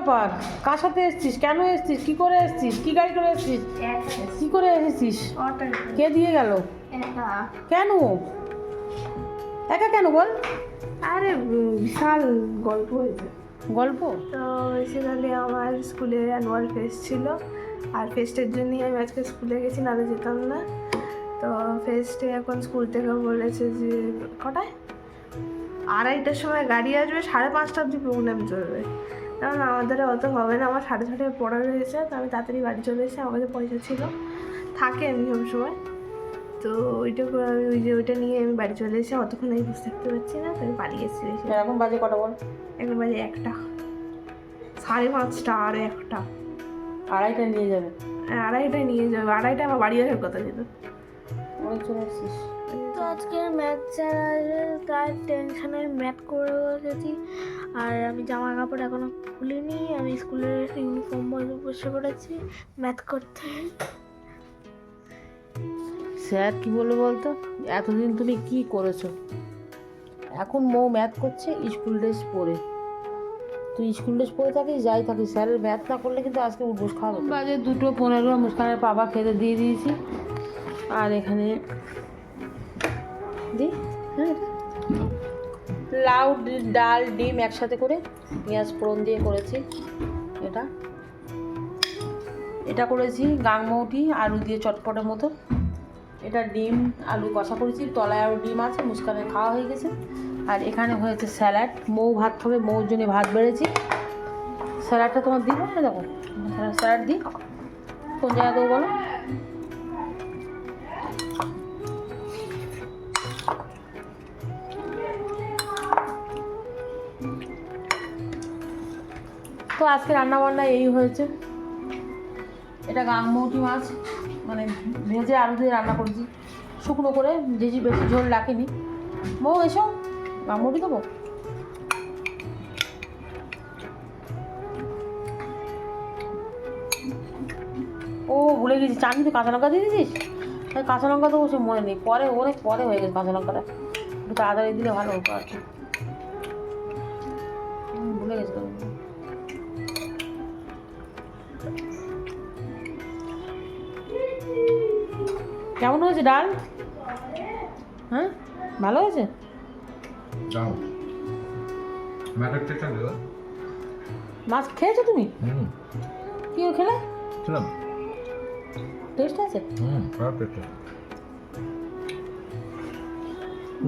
ব্যাপার? কার সাথে এসছিস? কেন এসছিস? কি করে এসছিস? কি গাড়ি করে এসছিস? কি করে এসেছিস? কে দিয়ে গেল? কেন? একা কেন বল? আরে বিশাল গল্প হয়েছে। গল্প? তো বেসিক্যালি আমার স্কুলে অ্যানুয়াল ফেস্ট ছিল। আর ফেস্টের জন্যই আমি আজকে স্কুলে গেছি নাহলে যেতাম না। তো ফেস্টে এখন স্কুল থেকে বলেছে যে কটায়? আড়াইটার সময় গাড়ি আসবে সাড়ে পাঁচটা অবধি প্রোগ্রাম চলবে। কারণ আমাদের অত হবে না। আমার সাড়ে ছটায় পড়া রয়েছে তো আমি তাড়াতাড়ি বাড়ি চলে এসেছি আমার কাছে পয়সা ছিল। থাকে আমি সবসময় তো ওইটা ওই যে ওইটা নিয়ে আমি বাড়ি চলে এসে অতক্ষণ আমি বুঝতে থাকতে পারছি না তো আমি পালিয়ে এসেছি এখন বাজে কটা বল? এখন বাজে একটা। সাড়ে পাঁচটা আর একটা। আড়াইটা নিয়ে যাবে। আড়াইটায় নিয়ে যাবে। আড়াইটা আমার বাড়ি আসার কথা ছিল। অনেক চলে এসছিস। তো আজকে ম্যাথ স্যার তার টেনশনে ম্যাথ করে বসেছি। আর আমি জামা কাপড় এখনও খুলিনি আমি স্কুলের ইউনিফর্ম পরে বসে পড়েছি ম্যাথ করতে। স্যার কি বলব বলতো? এতদিন তুমি কি করেছ? এখন মৌ ম্যাথ করছে স্কুল ড্রেস পরে। তুই স্কুল ড্রেস পরে থাকিস যাই থাকিস। স্যারের ম্যাথ না করলে কিন্তু আজকে উঠবোস খাওয়া বাজে দুটো পনেরো মুস্কানের বাবা খেতে দিয়ে দিয়েছি। আর এখানে হ্যাঁ লাউ ডাল, ডিম একসাথে করে পেঁয়াজ ফোড়ন দিয়ে করেছি। এটা। এটা করেছি গাংমৌটি আলু দিয়ে চটপটের মতো। এটা ডিম, আলু কষা করেছি। তলায় আরও ডিম আছে, মুস্কানের খাওয়া হয়ে গেছে। আর এখানে হয়েছে স্যালাড। মৌ ভাত খাবে, মৌর জন্য ভাত বেড়েছি। স্যালাডটা তোমার দিব না দেখো? স্যালাড দিই। কোন জায়গায় দেবো বলো? তো আজকে রান্না বান্না এই হয়েছে। এটা গাংমৌটি মাছ মানে ভেজে আলু দিয়ে রান্না করেছি। শুকনো করে যেজি বেশি ঝোল রাখিনি। বউ, এসো গাংমৌটি দেবো? ও, ভুলে গেছি। চাটনি তো কাঁচা লঙ্কা দিয়ে দিয়েছিস? তাই কাঁচা লঙ্কা তো সে মনে নেই। পরে অনেক পরে হয়ে গেছে কাঁচা লঙ্কাটা। একটু তাড়াতাড়ি দিলে ভালো হতো আর কি। ভুলে গেছি কেমন হয়েছে ডাল? হ্যাঁ? ভালো হয়েছে? দাদা মাছ খেয়েছো তুমি? হুম। কি খেলে? ছিলাম টেস্ট আছে? হুম খারাপ টেস্ট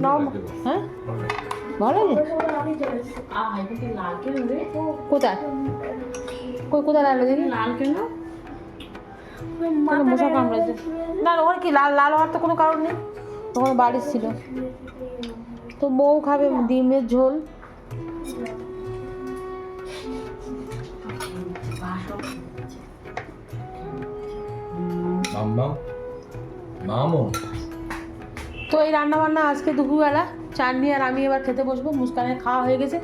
নাও হ্যাঁ? ভালো হয়েছে? কোথায়? কোথায় লাল দেখি লাল কেন? মশা কামড়েছে না না, ওর কি লাল লাল হওয়ার তো কোনো কারণ নেই? তখন বাড়ির ছিল। তো বউ খাবে ডিমের ঝোল। তো এই রান্না বান্না আজকে দুপুরবেলা। চাননি আর আমি এবার খেতে বসবো। মুস্কানের খাওয়া হয়ে গেছে।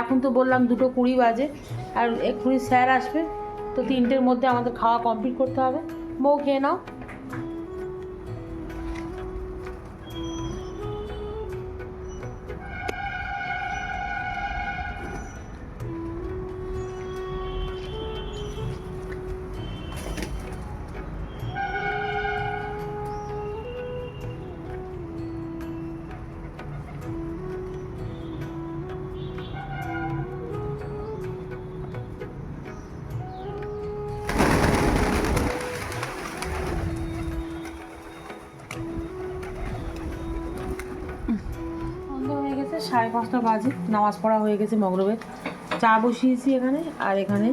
এখন তো বললাম দুটো কুড়ি বাজে। আর এক্ষুনি স্যার আসবে। তো তিনটের মধ্যে আমাদের খাওয়া কমপ্লিট করতে হবে। বউ খেয়ে নাও। সাড়ে পাঁচটা বাজে নামাজ পড়া হয়ে গেছে মগরবের চা বসিয়েছি এখানে আর এখানে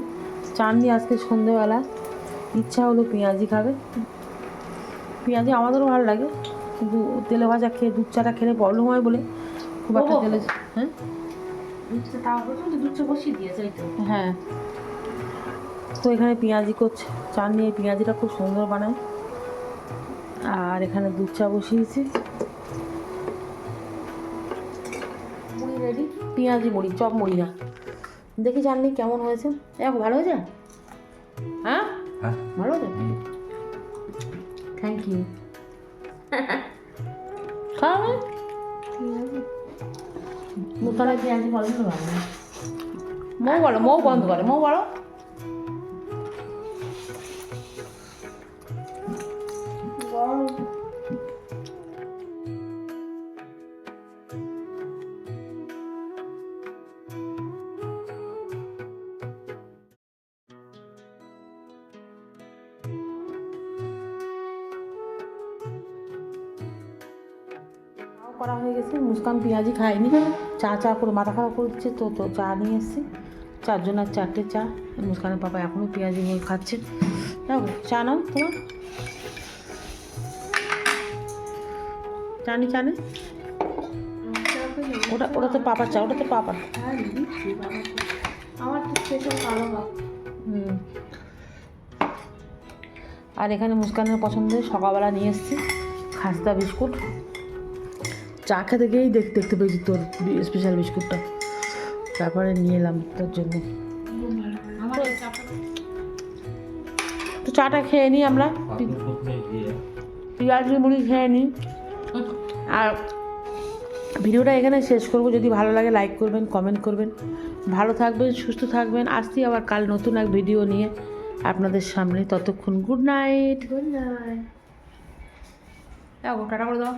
চাননি আজকে সন্ধেবেলা। ইচ্ছা হলো পেঁয়াজি খাবে। পেঁয়াজি আমাদেরও ভালো লাগে কিন্তু তেলে ভাজা খেয়ে দুধ চাটা খেলে প্রবলেম হয় বলে খুব একটা তেলে হ্যাঁ? হ্যাঁ। তো এখানে পেঁয়াজি করছে। চাননি নিয়ে পেঁয়াজিটা খুব সুন্দর বানায়। আর এখানে দুধ চা বসিয়েছি। মুড়ি রেডি পেঁয়াজি মুড়ি চপ মুড়ি না। দেখি জাননি কেমন হয়েছে। এক ভালো হয়েছে? হ্যাঁ? হ্যাঁ। ভালো হয়েছে? থ্যাংক ইউ খাওয়া মুখানে পেঁয়াজি। ভালো ভালো মৌ বলো মৌ বন্ধ করে মৌ বলো। করা হয়ে গেছে। মুসকান পেঁয়াজি খায়নি। চা চা করে মাথা খারাপ করছে তো তো চা নিয়ে এসেছি। চারজন আর চারটে চা। মুস্কানের পাপা এখনও পেঁয়াজি নিয়ে খাচ্ছে। দেখো চা নাও তোমার। চানি চানে ওটা ওটা তো পাপার চা ওটা তো পাপার। আমার তো স্পেশাল কালো হুম। আর এখানে মুস্কানের পছন্দের সকালবেলা নিয়ে এসেছি। খাস্তা বিস্কুট। চা খেতে গিয়েই দেখ দেখতে পেয়েছি তোর স্পেশাল বিস্কুটটা। তারপরে নিয়ে এলাম তোর জন্য। তো চাটা খেয়ে নিই আমরা। পেঁয়াজ মুড়ি খেয়ে নিই আর ভিডিওটা এখানে শেষ করব। যদি ভালো লাগে লাইক করবেন কমেন্ট করবেন। ভালো থাকবেন, সুস্থ থাকবেন। আসছি আবার কাল নতুন এক ভিডিও নিয়ে আপনাদের সামনে। ততক্ষণ good night good night tata করে দাও।